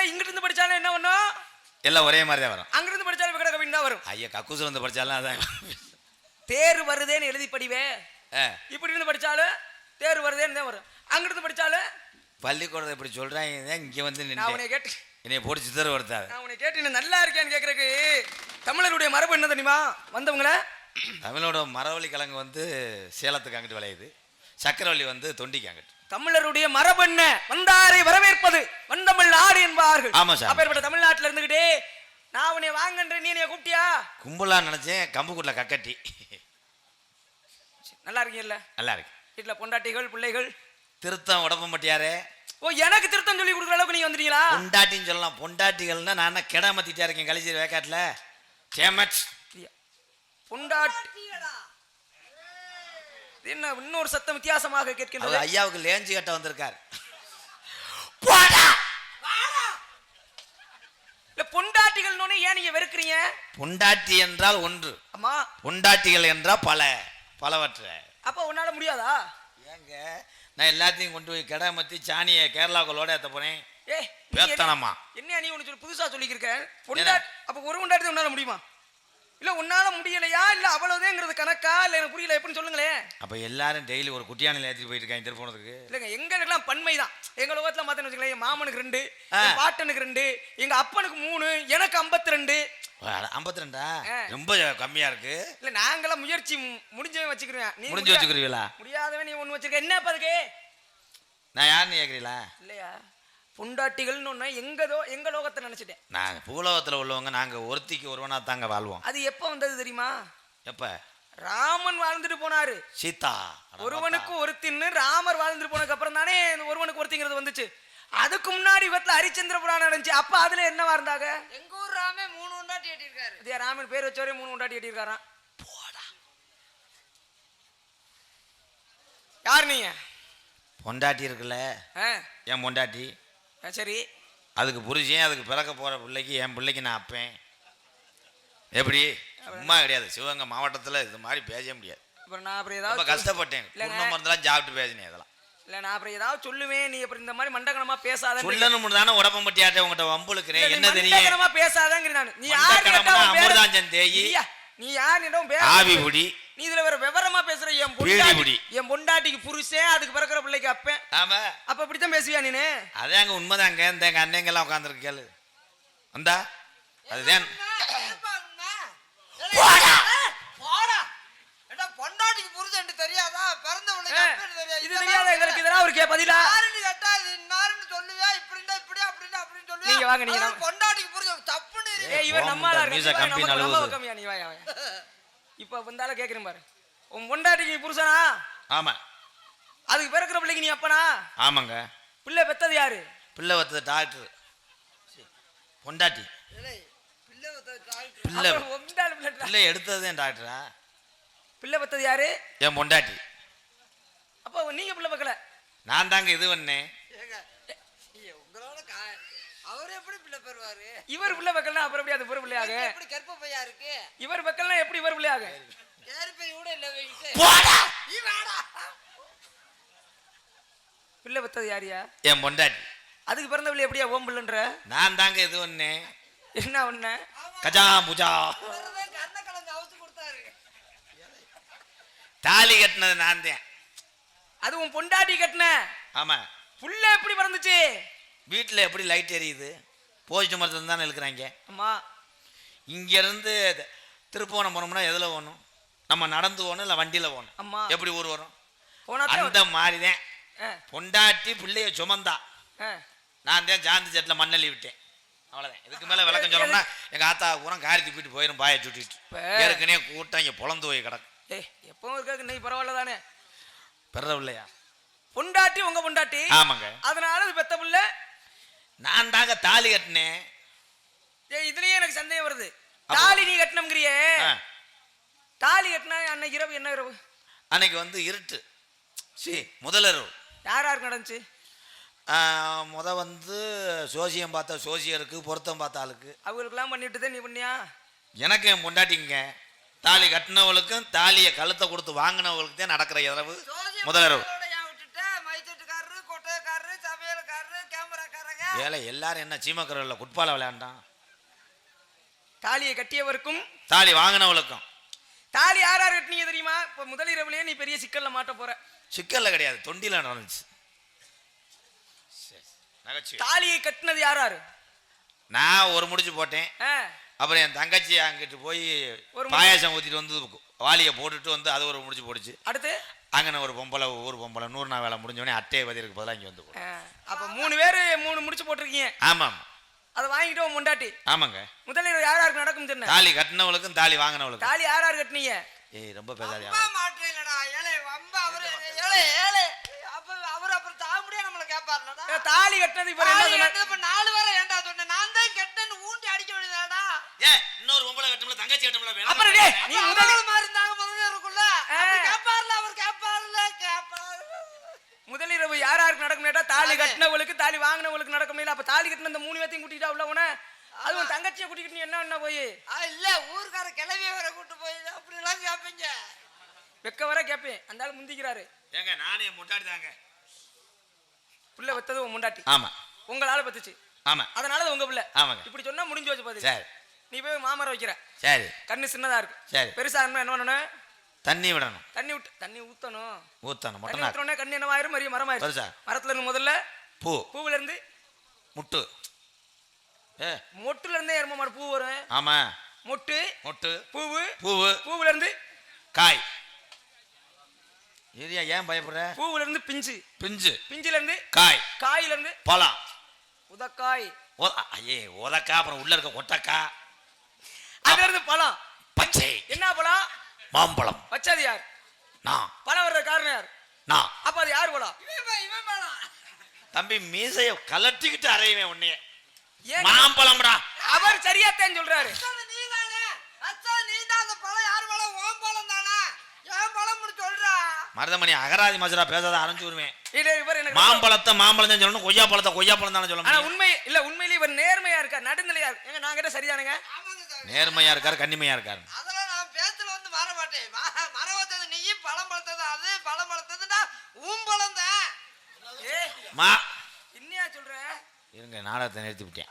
என்ன இங்கிட்டு இருந்து படிச்சாலும் என்ன பண்ணும்? எல்லாம் ஒரே மாதிரி தான் வரும். அங்கிருந்து படிச்சாலும் விகட கவின்னு தான் வரும். ஐயா கக்கூசில் வந்து படிச்சாலும் அதான். தேர் வருதேன்னு எழுதி படிவே. இப்படி இருந்து படிச்சாலும் தேர் வருதேன்னு தான் வரும். அங்கிருந்து படிச்சாலும் பள்ளிக்கூடத்தை இப்படி சொல்றாங்க இங்க வந்து நான் உன்னை கேட்டு என்னைய போட்டு சித்தர வருத்தாது நான் உன்னை கேட்டு நல்லா இருக்கியான்னு கேட்கறக்கு தமிழருடைய மரபு என்ன தெரியுமா? வந்தவங்கள? தமிழோட மரவள்ளி கிழங்கு வந்து சேலத்துக்கு அங்கிட்டு விளையுது. சக்கரவள்ளி வந்து தொண்டிக்கு அங்கிட்டு. தமிழருடைய மரபு என்ன வந்தாரை வரவேற்பது வந்தமிழ் நாடு என்பார்கள். ஆமா சார். அப்பேற்பட்ட தமிழ்நாட்டுல இருந்துகிட்டே நான் உன்னை வாங்கன்ற நீ என்னைய கூப்பிட்டியா? கும்பலா நினைச்சேன் கம்புக்குட்டில் கக்கட்டி. நல்லா இருக்கீங்கல்ல? நல்லா இருக்கு. வீட்டுல பொண்டாட்டிகள் பிள்ளைகள். திருத்தம் உடம்பம்பட்டியாரே ஓ எனக்கு திருத்தம் சொல்லி கொடுக்குற அளவுக்கு நீங்க வந்துட்டீங்களா? பொண்டாட்டின்னு சொல்லலாம். பொண்டாட்டிகள்னா நான் கிடா மத்திட்டா இருக்கேன் கழிச்சு வேக்காட்டில்? சேமச் பொண்டாட்டி என்ன இன்னொரு சத்தம் வித்தியாசமாக கேட்கின்றது? ஐயாவுக்கு லேஞ்சு கட்ட வந்திருக்கார். இல்ல பொண்டாட்டிகள் ஏன் நீங்க வெறுக்கிறீங்க? பொண்டாட்டி என்றால் ஒன்று. அம்மா. பொண்டாட்டிகள் என்றால் பல பலவற்ற. அப்ப உன்னால முடியாதா? ஏங்க நான் எல்லாத்தையும் கொண்டு போய் கிடா மத்தி சாணியை கேரளாவுக்குள்ளோட ஏற்ற போனேன் ஏ வேத்தனமா என்ன நீ ஒண்ணு சொல்லி புதுசா சொல்லிக்கிருக்க? பொண்டாட்டி அப்ப ஒரு பொண்டாட்டி உன்னால முடியுமா? இல்ல உன்னால முடியலையா? இல்ல அவ்வளவுதேங்கிறது கணக்கா? இல்ல எனக்கு புரியல எப்படின்னு சொல்லுங்களேன். அப்போ எல்லாரும் டெய்லி ஒரு குட்டியானில் ஏற்றிட்டு போயிட்டு இருக்காங்க திருப்போனதுக்கு இல்லைங்க எங்களுக்கெல்லாம் பன்மை தான் எங்க உலகத்துல மாத்தன்னு வச்சுக்கலாம் என் மாமனுக்கு ரெண்டு. என் பாட்டனுக்கு ரெண்டு எங்க அப்பனுக்கு மூணு எனக்கு ஐம்பத்தி ரெண்டு ஐம்பத்தி ரெண்டா. ரொம்ப கம்மியா இருக்கு. இல்ல நாங்கெல்லாம் முயற்சி முடிஞ்சவன் வச்சுக்கிறேன் நீ முடிஞ்சு வச்சுக்கிறீங்களா? முடியாதவன் நீ ஒண்ணு வச்சிருக்க என்ன அதுக்கு? நான் யாருன்னு கேட்குறீங்களா இல்லையா? பொண்டாட்டிகள்னு ஒண்ணு எங்கதோ எங்க லோகத்தை நினைச்சிட்டேன். நாங்கள் பூலோகத்தில் உள்ளவங்க நாங்கள் ஒருத்திக்கு ஒருவனா தாங்க வாழ்வோம். அது எப்ப வந்தது தெரியுமா? எப்ப? ராமன் வாழ்ந்துட்டு போனாரு. சீதா ஒருவனுக்கு ஒருத்தின்னு ராமர் வாழ்ந்துட்டு போனதுக்கு அப்புறம் தானே இந்த ஒருவனுக்கு ஒருத்திங்கிறது வந்துச்சு. அதுக்கு முன்னாடி இவத்துல ஹரிச்சந்திர புராணம் நடந்துச்சு அப்ப அதுல என்னவா இருந்தாங்க? எங்க ஊர் ராமே மூணு உண்டாட்டி கட்டியிருக்காரு. இதே ராமன் பேர் வச்சவரே மூணு உண்டாட்டி கட்டியிருக்காராம். யார் நீங்க? பொண்டாட்டி இருக்குல்ல? ஆ, என் பொண்டாட்டி. சரி. அதுக்கு புரிஞ்சேன் அதுக்கு பிறக்க போகிற பிள்ளைக்கு என் பிள்ளைக்கு நான் அப்பேன். எப்படி? சும்மா கிடையாது. சிவகங்கை மாவட்டத்தில் இது மாதிரி பேச முடியாது. அப்புறம் நான் அப்புறம் ஏதாவது கஷ்டப்பட்டேன். குடும்ப மருந்தெல்லாம் சாப்பிட்டு பேசினேன் இதெல்லாம். இல்ல நான் அப்புறம் ஏதாவது சொல்லுவேன் நீ அப்புறம் இந்த மாதிரி மண்டகனமா பேசாத சொல்லணும் தானே உடம்பம்பட்டியாட்ட உங்கள்கிட்ட வம்புழுக்கிறேன். என்ன தெரியும் பேசாதங்கிற நான். நீ யாரு அமிர்தாஞ்சன் தேயி. நீ யார் பேரை ஆவி. புடி வேற விவரமா பேசுற என் பொண்டாட்டி. என் பொண்டாட்டிக்கு புருஷன் அதுக்கு பிறக்கிற பிள்ளைக்கு அப்பேன். ஆமா. அப்ப இப்படித்தான் பேசுவியா நீனு? அதாங்க உண்மைதாங்க. இந்த எங்கள் அண்ணங்கெல்லாம் உட்காந்துருக்கு கேளு. வந்தா? அதுதான். தெரியாதா? பிறந்தவனுக்கு ஏ, அப்பன்னு தெரியாது. இது தெரியாத இதெல்லாம் ஒரு கே பதிலா நீங்க வாங்க, நீங்க பொண்டாட்டிக்கு புரிஞ்சு தப்புன்னு போக நம்மளா இருக்க மீசை நீ வாயா இப்ப வந்தால கேக்குறேன் பாரு. உன் பொண்டாட்டிக்கு புருஷனா? ஆமா. அதுக்கு பிறக்கிற பிள்ளைக்கு நீ அப்பனா? ஆமாங்க. பிள்ளை பெத்தது யாரு? பிள்ளை வத்தது டாக்டர். பொண்டாட்டி. பிள்ளை. பிள்ளை பிள்ளை எடுத்ததுதான் டாக்டரா? பிள்ளை பெத்தது யாரு? என் பொண்டாட்டி. அப்ப நீங்க பிள்ளை பக்கல. நான் தாங்க இது பண்ணேன் ஏங்க, ஐயா, உங்களோட கா- அவர் எப்படி பிள்ளை பெறுவாரு? இவர் பிள்ளை பக்கல்னா அப்புறம் எப்படி அது பிள்ளையாக இவருக்கு எப்படி கர்ப்ப பையா இருக்கு? இவர் பக்கல்னா எப்படி இவர் பிள்ளையாக பிள்ளை பெத்தது யாரியா என் பொண்டாட்டி. அதுக்கு பிறந்த பிள்ளை எப்படியா ஓம் பிள்ளைன்ற? நான் தாங்க இது பண்ணேன் என்ன ஒண்ணு? கஜா புஜா. தாலி கட்டினது நான் தான். அது உன் பொண்டாட்டி கட்டின? ஆமா. புள்ள எப்படி பிறந்துச்சு? வீட்டில் எப்படி லைட் எரியுது? போஸ்ட் மரத்தில் தானே இழுக்கிறாங்க அம்மா இங்கேருந்து திருப்போணம் போனோம்னா எதில் போகணும்? நம்ம நடந்து போகணும் இல்லை வண்டியில் போகணும்? அம்மா. எப்படி ஊர் வரும்? அந்த மாதிரி தான் பொண்டாட்டி பிள்ளைய சுமந்தா. நான் தான் ஜாந்தி செட்டில் மண்ணள்ளி விட்டேன். அவ்வளோதான் இதுக்கு மேலே விளக்கம் சொல்லணும்னா எங்கள் ஆத்தா பூரம் காரி துப்பிட்டு போயிடும் பாயை சுட்டிட்டு ஏற்கனவே கூட்டம் இங்கே பொழந்து போய் கிடக்கு. ஏய் எப்பவும் இருக்காது இன்னைக்கு பரவாயில்ல தானே? பெற இல்லையா பொண்டாட்டி உங்க பொண்டாட்டி? ஆமாங்க. அதனால அது பெத்த புள்ள? நான் தாங்க தாலி கட்டினேன். ஏய் இதுலயே எனக்கு சந்தேகம் வருது. தாலி நீ கட்டணுங்கிறியே ஆ. தாலி கட்டினா அன்னைக்கு இரவு என்ன இரவு? அன்னைக்கு வந்து இருட்டு. சி முதலரவு யார் யாருக்கு நடந்துச்சு? முத வந்து சோசியம் பார்த்த சோசியருக்கு பொருத்தம் பார்த்த ஆளுக்கு. அவங்களுக்குலாம் பண்ணிட்டு தான் நீ பண்ணியா? எனக்கு என் பொண்டாட்டிங்க தாலி கட்டினவளுக்கும் தாலியை கழுத்தை கொடுத்து வாங்கினவளுக்கு தான் நடக்கிற இரவு முதலரவு ஏழை எல்லாரும் என்ன சீமக்கரில் குட்பால விளையாண்டான்? தாலியை கட்டியவருக்கும் தாலி வாங்கினவளுக்கும். தாலி யார் யார் கட்டினீங்க தெரியுமா? இப்போ முதல் இரவுலயே நீ பெரிய சிக்கல்ல மாட்ட போற. சிக்கல்ல கிடையாது தொண்டில நடந்துச்சு. தாலியை கட்டினது யார் யாரு? நான் ஒரு முடிச்சு போட்டேன். அப்புறம் என் தங்கச்சி அங்கிட்டு போய் ஒரு. பாயாசம் ஊற்றிட்டு வந்து வாளியை போட்டுட்டு வந்து அது ஒரு முடிச்சு போட்டுச்சு அடுத்து? அங்கன ஒரு பொம்பளை ஊர் பொம்பளை நூறு நாள் வேலை முடிஞ்சோடனே அட்டையை பதிலுக்கு பதிலாக இங்கே வந்து அப்ப மூணு பேரு மூணு முடிச்சு போட்டிருக்கீங்க. ஆமாம். அதை வாங்கிட்டு முண்டாட்டி. ஆமாங்க. முதல் இரவு யார் யாருக்கு நடக்கும் சொன்ன? தாலி கட்டினவளுக்கும் தாலி வாங்கினவளுக்கும். தாலி யார் யார் கட்டினீங்க? ஏய் ரொம்ப பேசாதியா வம்பா மாட்டீங்களடா ஏழை வம்பா அவரு ஏழை ஏழை அப்ப அவர் அப்புறம் தாழ முடியா நம்மள கேட்பார்லடா ஏ, தாலி கட்டினது இப்ப என்ன சொன்ன கட்டுறது இப்ப நாலு வரை ஏன்டா சொன்னேன் நான் தான் கெட்டேன்னு ஊண்டி அடிக்க வேண்டியதாடா. ஏ இன்னொரு பொம்பளை கட்டமுல தங்கச்சி கட்டமுல அப்புறம் டேய், நீ நீ முதல் முதல்ல மாதிரி வாங்கினவளுக்கு நடக்கும் இல்ல அப்ப தாலி கட்டின இந்த மூணு பேத்தையும் கூட்டிட்டா உள்ள உன? அதுவும் தங்கச்சியை கூட்டிக்கிட்டு நீ என்ன என்ன போய்? இல்ல ஊர்க்கார கிளவிய வர கூட்டு போய் அப்படி எல்லாம் கேட்பீங்க வெக்க வர கேட்பேன் அந்த ஆள் முந்திக்கிறாரு. ஏங்க நானே முட்டாடி தாங்க. புள்ள வெத்தது உன் முண்டாட்டி. ஆமா. உங்களால பத்துச்சு. ஆமா. அதனால அது உங்க பிள்ளை. ஆமாங்க. இப்படி சொன்னா முடிஞ்சு வச்சு பாத்து சரி. நீ போய் மாமரம் வைக்கிற. சரி. கண்ணு சின்னதா இருக்கு. சரி. பெருசா இருந்தா என்ன பண்ணணும்? தண்ணி விடணும். தண்ணி விட்டு தண்ணி ஊத்தணும். ஊத்தணும். மொட்டை ஊத்துறோடனே கண்ணு என்னவாயிரும் மரிய மரமாயிரும். மரத்துல இருந்து முதல்ல பூ. பூவுல இருந்து முட்டு. ஏ. மொட்டுல இருந்தே எரும மாடு பூ வரும். ஆமா. மொட்டு. முட்டு. பூவு. பூவு. பூவுல இருந்து காய். ஏரியா ஏன் பயப்படுற? பூவுல இருந்து பிஞ்சு. பிஞ்சு. பிஞ்சுல இருந்து காய். காயில இருந்து பழம். உதக்காய். ஐயே உதக்கா அப்புறம் உள்ள இருக்க கொட்டக்கா அதுல இருந்து பழம். பச்சை. என்ன பழம்? மாம்பழம். வச்சது யார்? நான். பழம் வர்ற காரணம் யார்? நான். அப்ப அது யார் பழம்? இவன் பா- இவன் வேணாம் தம்பி மீசைய கலட்டிக்கிட்டு அறையுவேன் உன்னைய. ஏன் மாம்பழம்டா அவர் சொல்றாரு நீ தானே அச்சான் நீ தான் அந்த பழம். யார் பழம்? ஓம் பழம் தானே. ஏன் பழம்னு சொல்றா. மருதமணி அகராதி மசுரா பேசாத அரைஞ்சு விடுவேன். இல்ல இவர் எனக்கு மாம்பழத்தை மாம்பழம் தான் சொல்லணும். கொய்யா பழத்தை கொய்யா பழம் தானே சொல்ல ஆனா முடியும். உண்மை இல்ல உண்மையிலேயே இவர் நேர்மையா இருக்கார் நடுநிலையா இருக்கு எங்க கிட்ட சரிதானுங்க. நேர்மையா இருக்காரு கன்னிமையா இருக்காரு அதெல்லாம் நான் பேத்துல வந்து வர மாட்டேன் ம- மரம் வளர்த்தது நீ பழம் வளர்த்தது அது பழம் வளர்த்ததுன்னா உன் பழம் தான் ஏ மா. என்னையா சொல்ற? இருங்க நாடகத்தை நிறுத்தி விட்டேன்.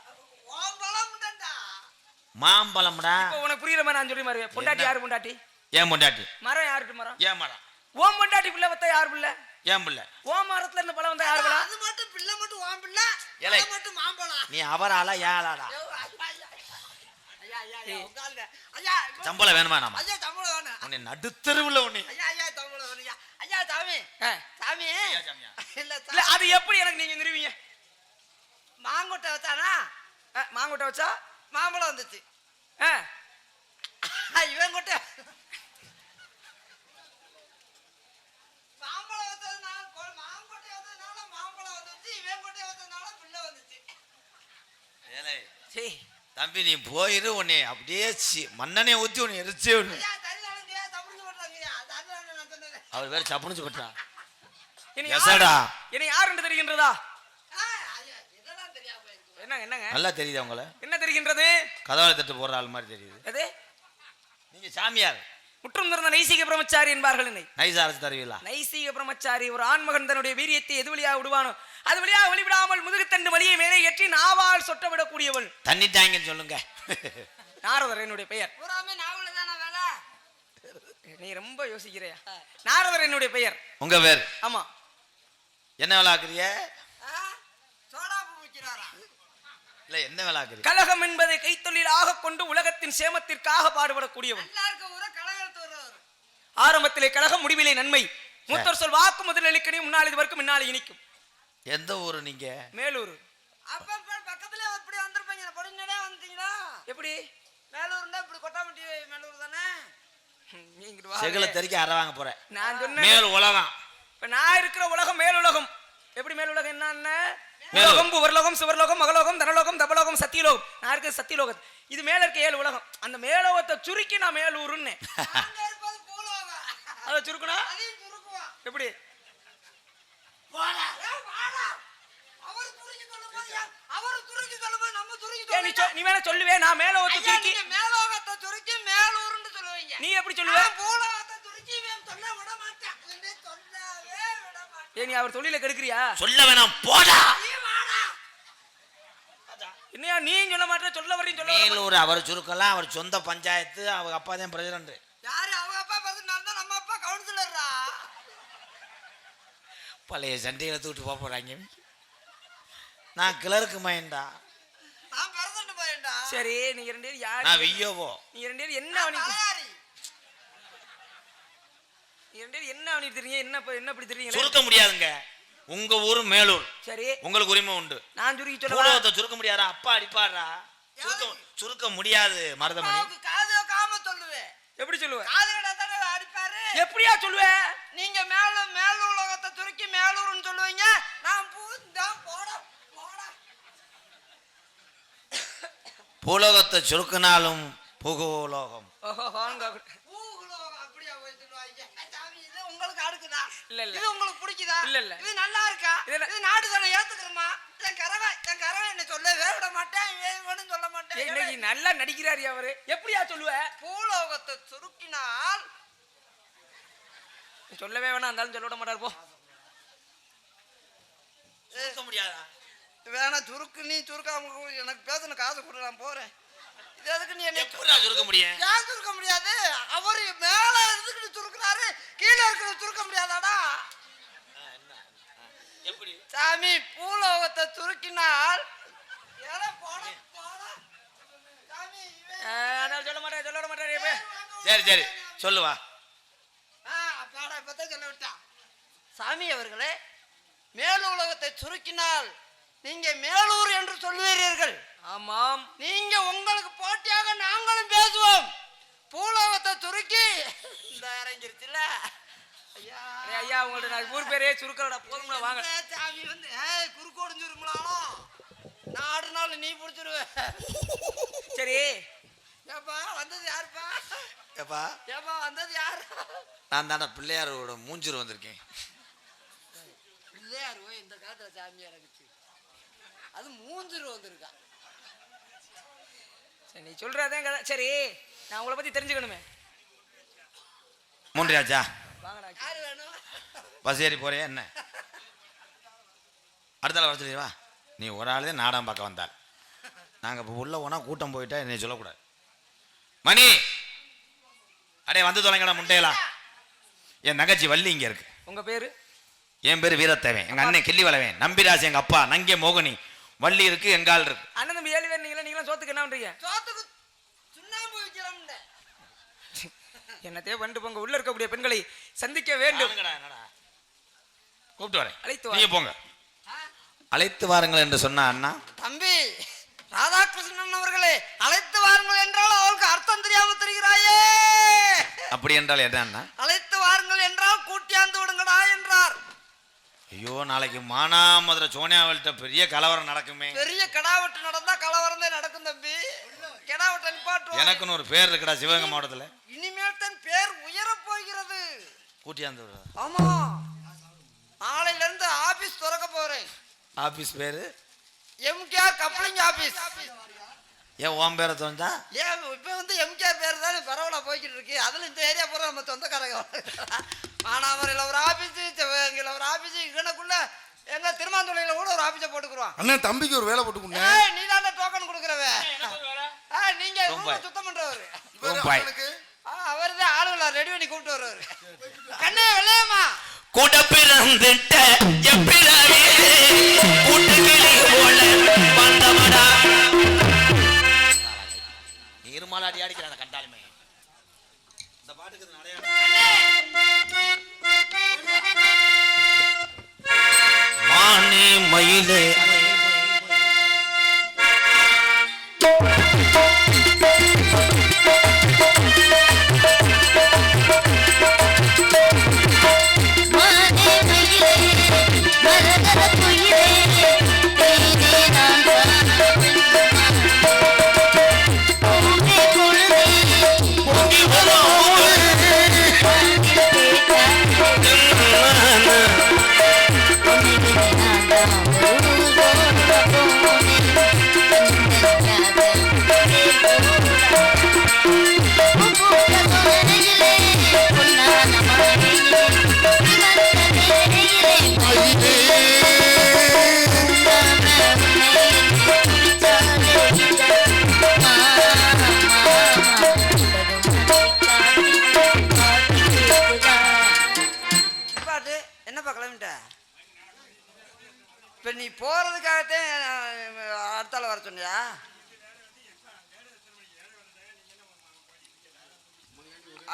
மாம்பழம்டா இப்ப உனக்கு புரியுற மாதிரி நான் சொல்லி மாதிரி பொண்டாட்டி யாரு பொண்டாட்டி? ஏன் பொண்டாட்டி? மரம் யாருக்கு மரம்? ஏன் மரம்? ஓம் பொண்டாட்டி பிள்ளை வத்தா யார் பிள்ளை? ஏன் பிள்ளை? ஓம் மரத்துல இருந்து பழம் வந்தா யார் பழம் அது மட்டும் பிள்ளை மட்டும் உன் பிள்ளை. அது மட்டும் மாம்பழம் நீ அவராளா ஏழாடா சம்பளம் வேணுமா நாம? ஐயா, சம்பளம் வேணும். உன்னை நடுத்தருவுல உன்னை. சாமி. சாமி. இல்ல, அது எப்படி எனக்கு நீங்க நிறுவீங்க? மாங்கொட்டை வச்சானா? மாங்கொட்டை வச்சா? மாம்பழம் வந்துச்சு. இவன் கொட்டை. தம்பி நீ போயிரு உன்னை அப்படியே மண்ணெண்ணெய் ஊத்தி உன்னை எரிச்சே விடு ஐயா தரிதானுங்கய்யா தமிழ்ந்து போட்டுறாங்கய்யா அதுதான் நான் சொன்னேன் அவர் வேற சப்புனுச்சு பட்டா என்னை எசடா. யார் என்னை யாருன்னு தெரிகின்றதா? இருக்கு. என்னங்க என்னங்க? நல்லா தெரியுது உங்களை? என்ன தெரிகின்றது? கதவை தட்டு போடுற ஆள் மாதிரி தெரியுது. எது? நீங்க சாமியார். முற்றும் திறந்த நைசிக பிரம்மச்சாரி என்பார்கள் என்னை. நைஸா அரைச்சு தருவீங்களா நைசீக பிரம்மச்சாரி ஒரு ஆண்மகன் தன்னுடைய வீரியத்தை எது வழியாக விடுவானோ அது வழியாக வெளிவிடாமல் முதுகுத்தண்டு வழியை மேலே ஏற்றி நாவால் சொட்ட விடக்கூடியவள் தண்ணி டேங்கன்னு சொல்லுங்க. நாரதர் என்னுடைய பெயர் பூராமே நாவல் தானே வேலை நீ ரொம்ப யோசிக்கிறியா? நாரதர் என்னுடைய பெயர். உங்க பேர்? ஆமா. என்ன வேலை ஆக்குறிய? இல்ல என்ன வேலை ஆக்குறீங்க கலகம் என்பதை கைத்தொழிலாக கொண்டு உலகத்தின் சேமத்திற்காக வருவார் ஆரம்பத்திலே கலகம் முடிவிலே நன்மை. மூத்தர் சொல் வாக்கு முதல் இலக்கணி முன்னால் இது வரைக்கும் முன்னால் இனிக்கும். எந்த ஊரு நீங்க? மேலூர். அப்ப பக்கத்துல இப்படி வந்திருப்பீங்க. பொடிஞ்சடே வந்துட்டீங்களா எப்படி? மேலூர்னா இப்படி கொட்டாம்பட்டி மேலூர் தானே? செகல தெறிக்க அற வாங்க போறேன் நான் சொன்னேன். மேல் உலகம். இப்ப நான் இருக்கிற உலகம் மேலுலகம் எப்படி மேலுலகம் என்னன்னா மேலு- உலகம். புவர்லோகம் சிவர்லோகம் மகலோகம் தனலோகம் தபலோகம் சத்தியலோகம். நான் இருக்கிற சத்தியலோகம். இது மேல இருக்க ஏழு உலகம். அந்த மேலோகத்தை சுருக்கி நான் மேலூருன்னு அங்க இருப்பது பூலோகம். அதை சுருக்கணும் அதையும் சுருக்குவான். எப்படி? நீ வேணா சொல்லுவே. நான் ஐயா, சுருக்கி நீங்க மேலோகத்தை துருக்கி மேலூர்னு சொல்லுவீங்க நீ எப்படி சொல்லுவ? ஏ நீ அவர் தொழில கெடுக்கிறியா? சொல்ல வேணாம் போடா. நீ என்னையா நீயும் சொல்ல மாட்டே சொல்ல வரீங்க சொல்ல மேலூர் அவர் சுருக்கலாம் அவர் சொந்த பஞ்சாயத்து அவங்க அப்பா தான் பிரசிடண்ட். யாரு? அவங்க அப்பா பிரசிடண்ட் இருந்தா நம்ம அப்பா கவுன்சிலர்ரா. பழைய சண்டையை தூட்டு போக போறாங்க. நான் கிளருக்கு மைண்டா நான் பிரசிடண்ட் பையன்டா சரி நீங்க ரெண்டு பேரும் யாரு? நான் வெய்யோவோ நீங்க ரெண்டு பேரும் என்ன நான் அவனி தலையாரி நீங்க ரெண்டு பேரும் என்ன அவனி தெரியுங்க என்ன என்ன தெரியுங்க சுருக்க முடியாதுங்க. உங்க ஊர் மேலூர். சரி. உங்களுக்கு உரிமை உண்டு. நான் சுருக்கி சொல்லவா? பூலோகத்தை சுருக்க முடியாதா? அப்பா அடிப்பாடுறா சுருக்க சுருக்க முடியாது மருதமணி. காது காம சொல்லுவேன் எப்படி சொல்லுவ? காது அடிப்பாரு? எப்படியா சொல்லுவ? நீங்க மேல மேல உலகத்தை சுருக்கி மேலூர்னு சொல்லுவீங்க. நான் பூந்தா போட போட. பூலோகத்தை சுருக்கினாலும் புகோலோகம். ஓஹோ வாங்க பூகுலோகம் அப்படியா போய் சொல்லுவாங்க சாமி இது அடுக்குதா இல்ல, இல்ல. இது உங்களுக்கு பிடிக்குதா? இல்ல, இல்ல. இது நல்லா இருக்கா? இது நாடு தானே ஏத்துக்கிறோமா? என் கறவை என் கறவை என்ன சொல்லவே விட மாட்டேன் வேணும்னு சொல்ல மாட்டேன். இன்னைக்கு நல்லா நடிக்கிறாரு அவரு. எப்படியா சொல்லுவ? பூலோகத்தை சுருக்கினால் சொல்லவே வேணாம் இருந்தாலும் சொல்ல விட மாட்டாரு போ. சுருக்க முடியாதா? வேணா சுருக்கு நீ சுருக்காம எனக்கு பேசணும் காசு கொடு நான் போறேன். இது எதுக்கு நீ என்ன எப்படிடா சுருக்க முடியும்? ஏன் சுருக்க முடியாது? அவரு மேல இருந்துக்கிட்டு சுருக்குறாரு கீழே இருக்கிற சுருக்க முடியாதாடா? எப்படி? சாமி பூலோகத்தை சுருக்கினால் ஏல போட போட? சாமி இவன் ஆஹ், அதான் சொல்ல. சரி சரி சொல்லுவா. சாமி அவர்களே மேலுலகத்தை சுருக்கினால் நீங்க மேலூர் என்று சொல்லுவீர்கள். ஆமாம். நீங்க உங்களுக்கு போட்டியாக நாங்களும் பேசுவோம். பூலோகத்தை சுருக்கி. இந்த இறங்கிருச்சுல ஐயா. ஐயா உங்கள்ட்ட நான் ஊர் பேரே சுருக்கலடா. போதும்ல வாங்க. சாமி வந்து ஏய் குறுக்கு ஒடிஞ்சிருங்களானோ நாடு நாள் நீ பிடிச்சிருவ. சரி. ஏப்பா வந்தது யாருப்பா? ஏப்பா? ஏப்பா வந்தது யாரு? நான் தானே பிள்ளையாரோட மூஞ்சூர் வந்திருக்கேன். பிள்ளையார் இந்த காலத்துல சாமியார் இருந்துச்சு அது மூஞ்சிரு வந்திருக்கா. சரி நீ சொல்றதே கதை சரி நான் உங்களை பத்தி தெரிஞ்சுக்கணுமே. யாரு வேணும்? பஸ் ஏறி போறியா என்ன? அடுத்தால வர சொல்லிடுவா? நீ ஒரு ஆள் தான் நாடகம் பார்க்க வந்தாள். நாங்கள் இப்போ உள்ள போனால் கூட்டம் போயிட்டா என்னை சொல்லக்கூடாது. மணி! அடே வந்து தொலைங்கடா முட்டையலா என் தங்கச்சி வள்ளி இங்கே இருக்கு. உங்க பேரு? என் பேர் வீரத்தேவன். எங்கள் அண்ணன் கிள்ளி வளவன் நம்பிராஜ் எங்கள் அப்பா நங்கே மோகினி. வள்ளி இருக்கு எங்கால் இருக்கு. அண்ணன் தம்பி ஏழு பேர் நீங்களா? நீங்களும் சோத்துக்கு என்ன பண்றீங்க? சோத்துக்கு சுண்ணாம்பு வைக்கிறோம்ல என்னத்தையே பண்ணிட்டு போங்க. உள்ள இருக்கக்கூடிய பெண்களை சந்திக்க வேண்டும். கூப்பிட்டு வரேன். அழைத்து நீங்க வாருங்கள். போங்க. அழைத்து வாருங்கள் என்று சொன்னா அண்ணா? தம்பி ராதாகிருஷ்ணன் அவர்களே அழைத்து வாருங்கள் என்றால் அவருக்கு அர்த்தம் தெரியாம தெரிகிறாயே. அப்படி என்றால் என்ன அண்ணா அழைத்து வாருங்கள் என்றால் கூட்டியாந்து விடுங்கடா என்றார் ஐயோ நாளைக்கு மானாமதுரை சோனியாவல்கிட்ட பெரிய கலவரம் நடக்குமே. பெரிய கடாவட்டு நடந்தா கலவரம் தான் நடக்கும் தம்பி. கடாவட்டை நிப்பாட்டுவோம் எனக்குன்னு ஒரு பேர் இருக்குடா சிவகங்கை மாவட்டத்தில். இனிமேல் தன் பேர் உயரப் போகிறது. கூட்டியாந்து. ஆமா. நாளையில இருந்து ஆபீஸ் திறக்க போறேன். ஆபீஸ் பேரு? MKR coupling office. ஏன் ஓம் பேரை தோஞ்சா ஏன் இப்ப வந்து எம்கேஆர் பேர் தானே பரவலா போய்கிட்டு இருக்கு. அதுல இந்த ஏரியா பூரா நம்ம சொந்தக்காரங்க. மானாமரையில் ஒரு ஆபீஸ் சிவகங்கையில் ஒரு ஆபீஸ் இங்கனக்குள்ள எங்க திருமாந்துளையில கூட ஒரு ஆபீஸை போட்டுக்குறோம் அண்ணன் தம்பிக்கு ஒரு வேலை போட்டு கொடுங்க ஏய் நீ தான் டோக்கன் கொடுக்குறவ. ஆ, நீங்க ரொம்ப. ரூமை சுத்தம் பண்றவரு. ஆ, அவர்தான் ஆளுங்கள ரெடி பண்ணி கூப்பிட்டு வருவாரு. கண்ணே வெள்ளையம்மா. கூட பிறந்துட்ட எப்பிறாவே கூட்டுக்கிளி போல வந்தவடா. நீர்மாலாடி அடிக்கிறான கண்டாலுமே. மானே மயிலே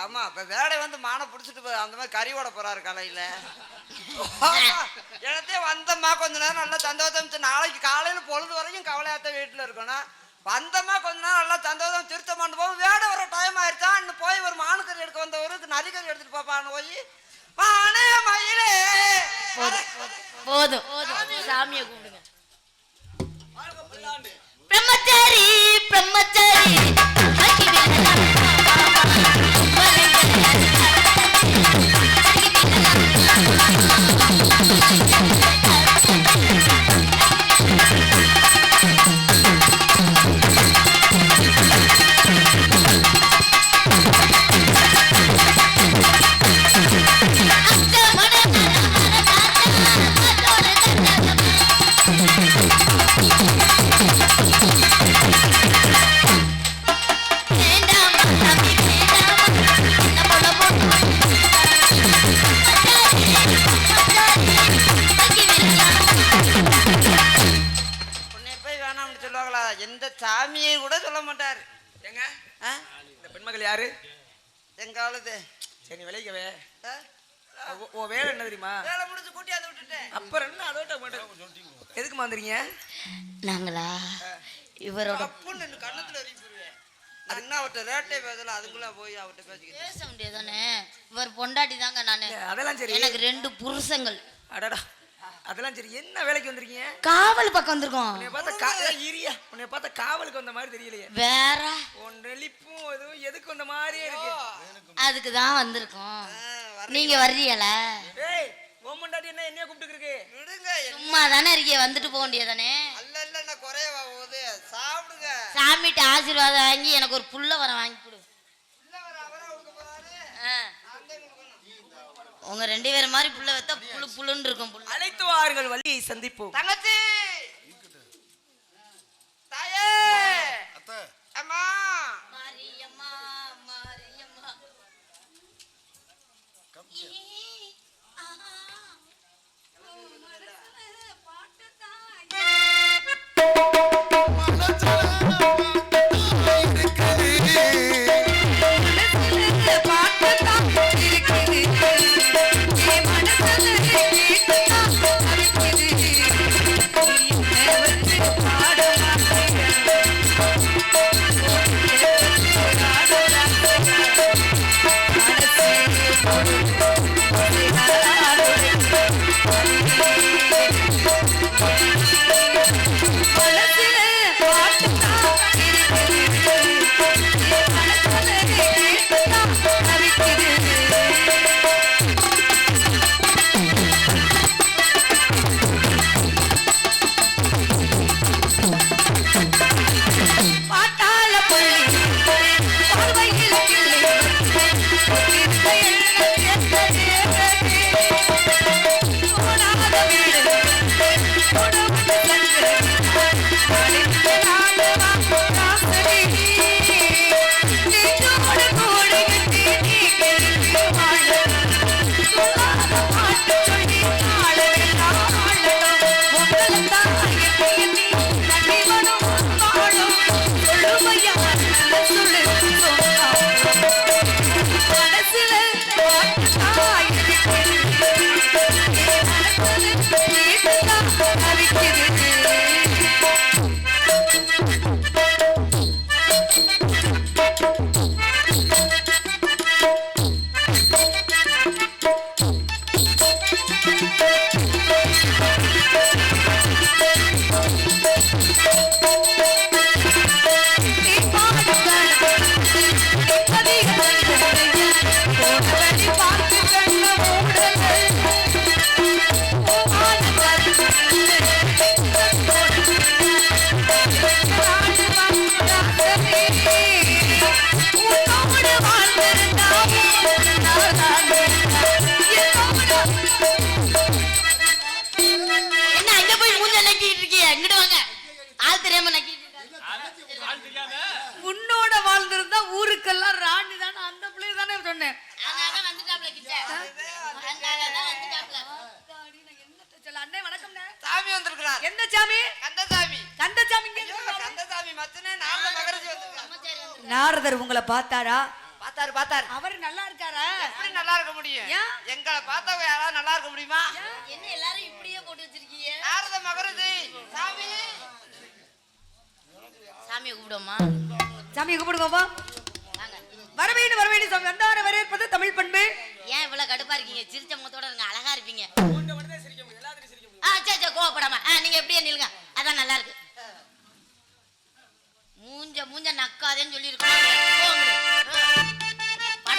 ஆமா இப்ப வேடை வந்து மானை பிடிச்சிட்டு போ அந்த மாதிரி கறி ஓட போறாரு காலையில. எனத்தே வந்தம்மா கொஞ்ச நேரம் நல்லா சந்தோஷம். நாளைக்கு காலையில பொழுது வரைக்கும் கவலையாத்த வீட்டுல இருக்கணும். வந்தம்மா கொஞ்ச நேரம் நல்லா சந்தோஷம் திருத்தமாண்டு போகும் வேட வர டைம் ஆயிடுச்சா இன்னும் போய் ஒரு மானுக்கறி எடுக்க வந்தவருக்கு நரிக்கறி எடுத்துட்டு போப்பான்னு போய் மானே மயிலே! போதும் சாமியை கும்பிடுங்க. பிரம்மச்சாரி பிரம்மச்சாரி. Bye. மாட்டாரு. ஏங்க? ஆ? இந்த பெண்மகள் யாரு? எங்க ஆளுது? சரி விளைக்கவே? ஓ வேலை என்ன தெரியுமா? வேலை முடிச்சு கூட்டியாந்து விட்டுட்டேன். அப்புறம் என்ன? அதோட மட்டும் எதுக்குமா வந்துறீங்க நாங்களா? இவரோட அப்புன்னு கண்ணத்துல நான் என்ன அவட்ட ரேட்டே பேசல அதுக்குள்ள போய் அவட்ட பேசிக்கிட்டு பேச முடியாதானே இவர் பொண்டாட்டி தாங்க நானு அதெல்லாம் சரி. எனக்கு ரெண்டு புருஷங்கள். அடடா. அதெல்லாம் சரி என்ன வேலைக்கு வந்திருக்கீங்க? காவல் பக்கம் வந்திருக்கோம். உன்னை பார்த்தா இரியா உன்னை பார்த்தா காவலுக்கு வந்த மாதிரி தெரியலையே. வேற. உன் நெளிப்பும் எதுவும் எதுக்கு வந்த மாதிரியே இருக்கு. அதுக்கு தான் வந்திருக்கோம். நீங்க வர்றீங்களா ஏய் உன் முண்டாட்டி என்ன என்னைய கூப்பிட்டுருக்கு விடுங்க சும்மா தானே இருக்கீங்க வந்துட்டு போக வேண்டியதானே? அல்ல இல்ல குறையவா போகுது? சாப்பிடுங்க. சாமிகிட்ட ஆசீர்வாதம் வாங்கி எனக்கு ஒரு புள்ள வர வாங்கி கொடு இல்ல வர அவரா கொடுக்க போறாரு ஆ. நான் தான் கொடுக்கணும். உங்க ரெண்டு பேரும் மாதிரி புள்ள வைத்தா புழு புழுன்னு இருக்கும் புள்ள. அழைத்து வாருங்கள் வள்ளியை சந்திப்போம். தங்கச்சி! தாயே! அம்மா! எந்த சாமி கந்தசாமி கந்த சாமி இங்க ஐயோ மச்சனே நாரத மகரிஷி வந்திருக்காரு நாரதர் உங்களை பார்த்தாரா? பார்த்தாரு பார்த்தாரு. அவர் நல்லா இருக்காரா? எப்படி நல்லா இருக்க முடியும்? ஏன்? எங்களை பார்த்தவங்க யாராவது நல்லா இருக்க முடியுமா? என்ன எல்லாரும் இப்படியே போட்டு வச்சிருக்கீங்க? நாரத மகரிஷி. சாமி. சாமியை கூப்பிடுவோமா சாமி கும்பிடுங்கப்பா வாங்க. வர வேண்டும் வர வேண்டும் சாமி. வந்தார வரவேற்பது தமிழ் பண்பு. ஏன் இவ்வளவு கடுப்பா இருக்கீங்க? சிரிச்ச முகத்தோட இருங்க அழகா இருப்பீங்க. ஆ சரி சரி கோவப்படாம. ஆ நீங்க எப்படியே நில்லுங்க. அதான் நல்லா இருக்கு. மூஞ்ச மூஞ்ச நக்காதேன்னு சொல்லி இருக்கோம்